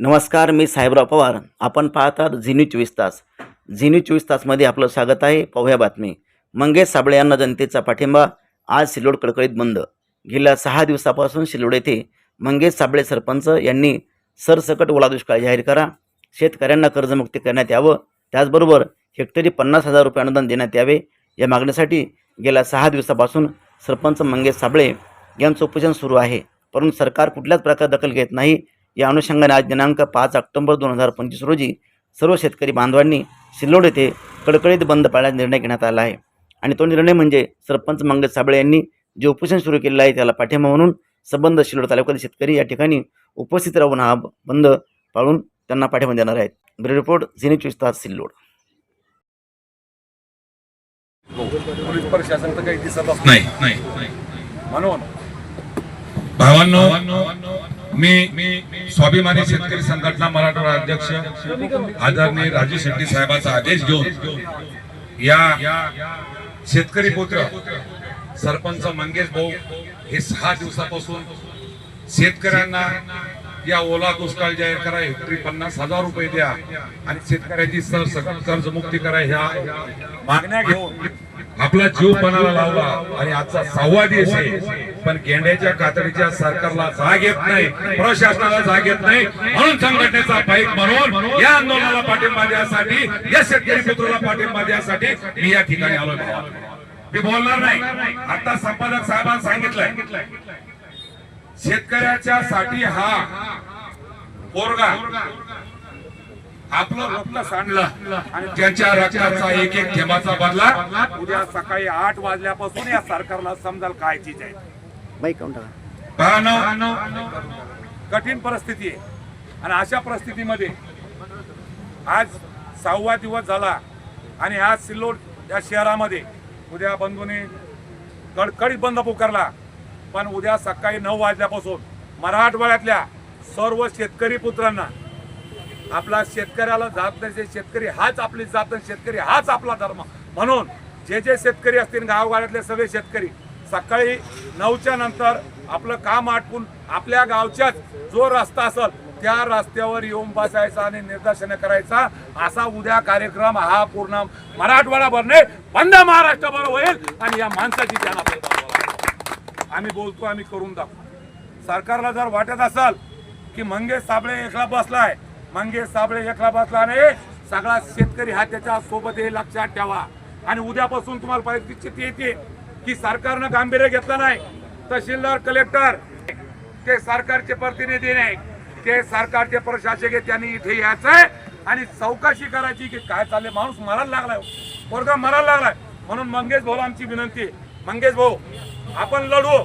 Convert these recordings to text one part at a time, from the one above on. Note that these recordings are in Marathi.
नमस्कार मी साहेबराव पवार. आपण पाहतात झिनी चोवीस तास. झिनी चोवीस तासमध्ये आपलं स्वागत आहे. पाहूया बातमी. मंगेश साबळे यांना जनतेचा पाठिंबा. आज सिल्लोड कडकडीत बंद. गेल्या सहा दिवसापासून सिल्लोड येथे मंगेश साबळे सरपंच यांनी सरसकट ओला दुष्काळ जाहीर करा. शेतकऱ्यांना कर्जमुक्ती करण्यात यावं. त्याचबरोबर हेक्टरी पन्नास हजार रुपये अनुदान देण्यात यावे. या मागणीसाठी गेल्या सहा दिवसापासून सरपंच मंगेश साबळे यांचं उपोषण सुरू आहे. परंतु सरकार कुठल्याच प्रकारे दखल घेत नाही. या अनुषंगाने आज दिनांक पाच ऑक्टोबर दोन हजार पंचवीस रोजी सर्व शेतकरी बांधवांनी सिल्लोड येथे कडकडीत बंद पाळण्याचा निर्णय घेण्यात आला आहे. आणि तो निर्णय म्हणजे सरपंच मंगेश साबळे यांनी जे उपोषण सुरू केलेलं आहे त्याला पाठिंबा म्हणून संबंध सिल्लोड तालुक्यातील शेतकरी या ठिकाणी उपस्थित राहून हा बंद पाळून त्यांना पाठिंबा देणार आहेत. ब्युरो रिपोर्ट झिनी चोवीस तास सिल्लोड. पोलीस प्रशासन तर काही दिसत नाही म्हणून भावांनो मी स्वाभिमानी शेतकरी संघटना मराठवाडा अध्यक्ष आदरणीय राजू शेट्टी साहेबांचा आदेश घेऊन या शेतकरी पुत्र सरपंच मंगेश भाऊ हे सहा दिवसापासून शेतकऱ्यांना या ओला दुष्काळ जाहीर करा हेक्टरी पन्नास हजार रुपये द्या आणि शेतकऱ्याची सरसकट कर्जमुक्ती करा ह्या मागण्या घेऊन. आपला जीव पणाला लावला आणि आजचा सहावा दिवस आहे. पण गेंड्याच्या कातडीच्या सरकारला जाग येत नाही प्रशासनाला जाग येत नाही. म्हणून संघटनेचा पाईक म्हणून या आंदोलनाला पाठिंबा द्यासाठी या शेतकरी पुत्राला पाठिंबा द्यासाठी मी या ठिकाणी आलो मी बोलणार नाही. आता संपादक साहेबांना सांगितलंय शेतकऱ्याच्या साठी हा पोरगा आपलं रक्त सांडलं आणि त्यांच्या रक्ताचा एक एक थेंबाचा बदला उद्या सकाळी आठ वाजल्यापासून या सरकारला समजाल काय चीज आहे. कठीण परिस्थिती आहे. आणि अशा परिस्थितीमध्ये आज सहावा दिवस झाला आणि आज सिल्लोड या शहरामध्ये उद्या बंधूने कडकडीत बंद पुकारला. पण उद्या सकाळी नऊ वाजल्यापासून मराठवाड्यातल्या सर्व शेतकरी पुत्रांना आपला शेतकऱ्याला जात नाही शेतकरी हाच आपली जात शेतकरी हाच आपला धर्म. म्हणून जे जे शेतकरी असतील गावगाड्यातले सगळे शेतकरी सकाळी नऊच्या नंतर आपलं काम आटपून आपल्या गावच्याच जो रस्ता असेल त्या रस्त्यावर येऊन बसायचा आणि निदर्शन करायचा. असा उद्या कार्यक्रम हा पूर्ण मराठवाडा भरणे बंद महाराष्ट्रभर होईल आणि या माणसाची ध्यान आपल्याला आम्ही बोलतो आम्ही करून दाखवू. सरकारला जर वाटत असेल की मंगेश साबळे एकला बसला आहे मंगेश साबळे एकला बसला नाही सगळा शेतकरी हा त्याच्या सोबत हे लक्षात ठेवा. आणि उद्यापासून तुम्हाला परिस्थिती येते की सरकारनं गांभीर्य घेतलं नाही तहसीलदार कलेक्टर ते सरकारचे प्रतिनिधी नाही ते सरकारचे प्रशासक आहे त्यांनी इथे यायचंय आणि चौकशी करायची की काय चालले माणूस मरायला लागलाय हो. पोरगा मरायला लागलाय. म्हणून मंगेश भाऊ आमची विनंती मंगेश भाऊ आपण लढू.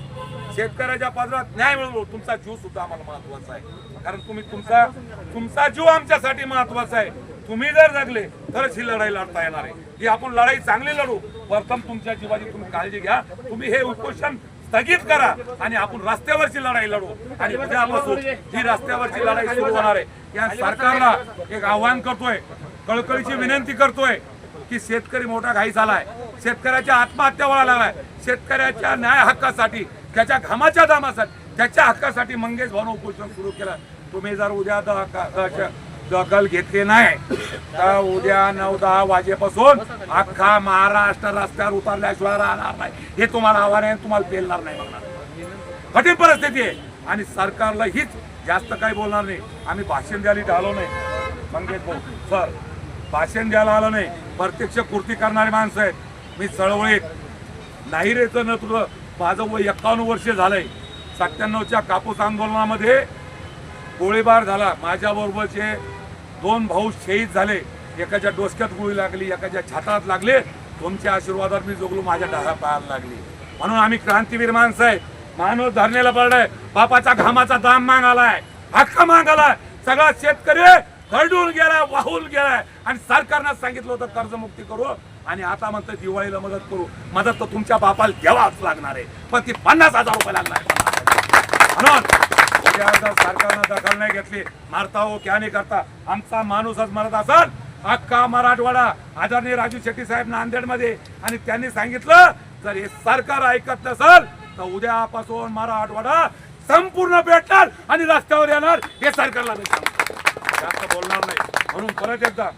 शेतकऱ्याच्या पदरात न्याय मिळवू तुमचा जीव सुद्धा आम्हाला महत्त्वाचा आहे. कारण तुम्ही तुमचा तुमचा जीव आमच्यासाठी महत्त्वाचा आहे. तुम्ही जर जगले तरच ही लढाई लढता येणार आहे. ही आपण लढाई चांगली लढू. प्रथम तुमच्या जीवाची तुम्ही काळजी घ्या. तुम्ही हे उपोषण स्थगित करा आणि आपण रस्त्यावरची लढाई लढू. आणि उद्यापासून ही रस्त्यावरची लढाई सुरू होणार आहे. या सरकारला एक आव्हान करतोय. कळकळीची विनंती करतोय की शेतकरी मोठा घाई झालाय. शेतकऱ्याच्या आत्महत्या व्हायला लागलाय शेतकऱ्याच्या न्याय हक्कासाठी त्याच्या घामाच्या दामासाठी त्याच्या हक्कासाठी मंगेश भाऊ उपोषण सुरू केलं. तुम्ही जर उद्या दखल घेतली नाही तर उद्या नऊ दहा वाजेपासून अख्खा महाराष्ट्र रस्त्यावर उतरल्याशिवाय राहणार नाही. हे तुम्हाला आव्हान आहे तुम्हाला पेलणार नाही म्हणणार कठीण परिस्थिती आहे. आणि सरकारला हीच जास्त काही बोलणार नाही. आम्ही भाषण द्यायला आलो नाही. मंगेश भाऊ सर भाषण द्यायला आलो नाही. प्रत्यक्ष कृती करणारी माणसं आहेत. मी चळवळीत नाही रेचं न तुझं माझं वय एकावन्न वर्ष झालंय. सत्त्याण्णवच्या कापूस आंदोलनामध्ये गोळीबार झाला. माझ्याबरोबरचे दोन भाऊ शहीद झाले. एकाच्या डोसक्यात गोळी लागली एकाच्या छातात लागले. तुमच्या आशीर्वादात मी जोगलो माझ्या डाव्या पायाला लागली. म्हणून आम्ही क्रांतीवीर माणसं आहे. माणूस धरणेला पडलाय बापाचा घामाचा दाम मागालाय हक्क मागालाय सगळा शेतकरी खरडून गेलाय वाहून गेलाय. आणि सरकारनं सांगितलं होतं कर्जमुक्ती करू आणि आता म्हणतं दिवाळीला मदत करू. मदत तर तुमच्या बापाला द्यावाच लागणार आहे. पण ती पन्नास हजार रुपये लागणार म्हणून सरकारनं दखल नाही घेतली. मारता हो क्या नाही करता. आमचा माणूसच मरत असल अख्खा मराठवाडा आदरणीय राजू शेट्टी साहेब नांदेडमध्ये. आणि त्यांनी सांगितलं जर हे सरकार ऐकत नसल तर उद्यापासून मराठवाडा संपूर्ण भेटणार आणि रस्त्यावर येणार. हे सरकारला मी जास्त बोलणार नाही. म्हणून परत एकदा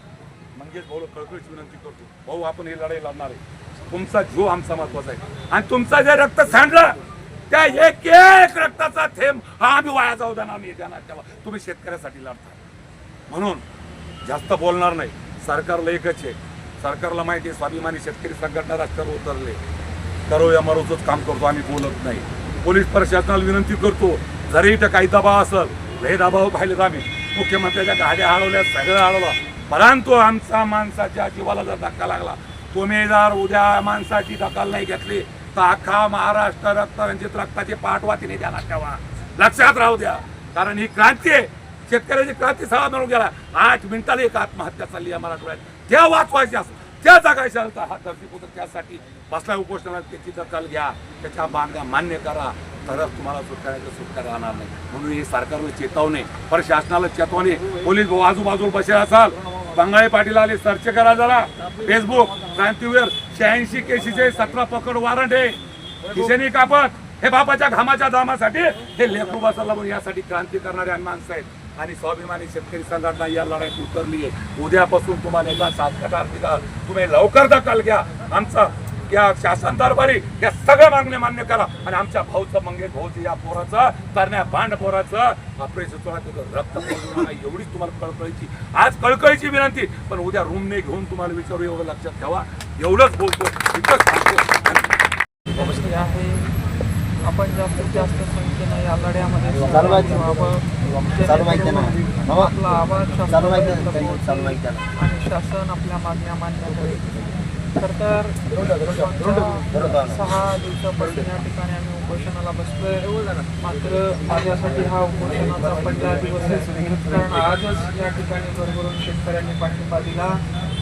मंगेश भाऊ कळकळीची विनंती करतो. भाऊ आपण ही लढाई लढणार आहे. तुमचा जीव आमचा महत्त्वाचा आहे. आणि तुमचा जे रक्त सांडलं त्या एक एक रक्ताचा थेंब हा आम्ही वाया जाऊ द्या आम्ही देणार तेव्हा तुम्ही शेतकऱ्यासाठी लढता. म्हणून जास्त बोलणार नाही. सरकारला एकच आहे. सरकारला माहिती आहे स्वाभिमानी शेतकरी संघटना रस्त्यावर उतरले. करो या मरोचंच काम करतो आम्ही बोलत नाही. पोलीस प्रशासनाला विनंती करतो जरी इथं काही दबाव असेल हे दबाव पाहिलेत आम्ही. मुख्यमंत्र्याच्या गाड्या हळवल्या सगळं हळवलं. परंतु आमचा माणसाच्या जीवाला जर धक्का लागला तुम्ही जर उद्या माणसाची दखल नाही घेतली तर अख्खा महाराष्ट्र रक्तरंजित रक्ताची पाठवातीने द्याला ठेवा लक्षात राहू द्या. कारण ही क्रांती आहे. शेतकऱ्याची क्रांती सहा मिळून गेला. आठ मिनिटाला एक आत्महत्या चालली आहे मराठवाड्यात. त्या वाचवायच्या त्या जगायच्या होता हा धरतीपुत्र त्यासाठी बसला उपोषणात त्याची दखल घ्या. त्याच्या मागण्या मान्य करा. तरच तुम्हाला सुटण्याचं सुटका राहणार नाही. म्हणून हे सरकारला चेतावणे पर शासनाला चेतावणे पोलीस भाऊ आजूबाजूला बसे असाल. बंगाळे पाटील आले सर्च करा जरा. फेसबुक क्रांतीवीर शहाऐंशी केसीचे सतरा पकड वॉरंट आहे. खिशेनी कापत. हे बापाच्या घामाच्या दामासाठी हे लेखू बसायला म्हणून यासाठी क्रांती करणारे माणसं आहेत. आणि स्वाभिमानी शेतकरी संघटना या लढाईत उतरली आहे. उद्यापासून तुम्हाला एकदा सात कटार तुम्ही लवकर दखल घ्या. आमचा या शासन दरबारी या सगळ्या मागण्या मान्य करा. आणि आमच्या भाऊचं मंगेश भाऊचं या पोराचं तरण्या भांड पोराचं ऑपरेशन रक्त एवढीच तुम्हाला कळकळीची आज कळकळीची विनंती. पण उद्या रूमने घेऊन तुम्हाला विचारू एवढं लक्षात ठेवा. एवढंच बोलतो इतकंच सांगतो आपण जास्तीत जास्त संख्येने या लढ्यामध्ये आपला आवाज शासन आपल्या मागण्या मान्य करेल. तर तर सहा दिवसापासून या ठिकाणी आम्ही उपोषणाला बसलोय. मात्र माझ्यासाठी हा उपोषणाचा पहिला दिवस कारण आजच या ठिकाणी भरभरून शेतकऱ्यांनी पाठिंबा दिला.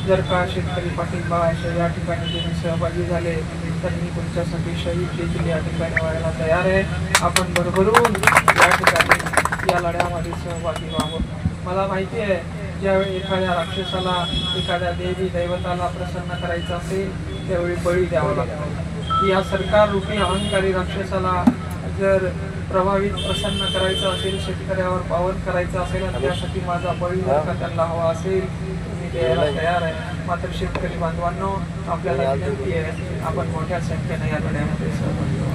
जर का शेतकरी पाठिंबा अशा या ठिकाणी तुम्ही सहभागी झाले तर मी तुमच्यासाठी शहीद देखील या ठिकाणी व्हायला तयार आहे. आपण भरभरून या ठिकाणी या लढ्यामध्ये सहभागी व्हावं. मला माहिती आहे ज्यावेळी एखाद्या राक्षसाला एखाद्या देवी दैवताला प्रसन्न करायचं असेल त्यावेळी बळी द्यावा लागतो. या सरकार रूपी अहंकारी राक्षसाला जर प्रभावित प्रसन्न करायचं असेल शेतकऱ्यावर पावन करायचं असेल आणि त्यासाठी माझा बळी का त्यांना हवा असेल मी द्यायला तयार आहे. मात्र शेतकरी बांधवांनो आपल्याला विनंती आहे आपण मोठ्या संख्येने या लढ्यामध्ये सहभागी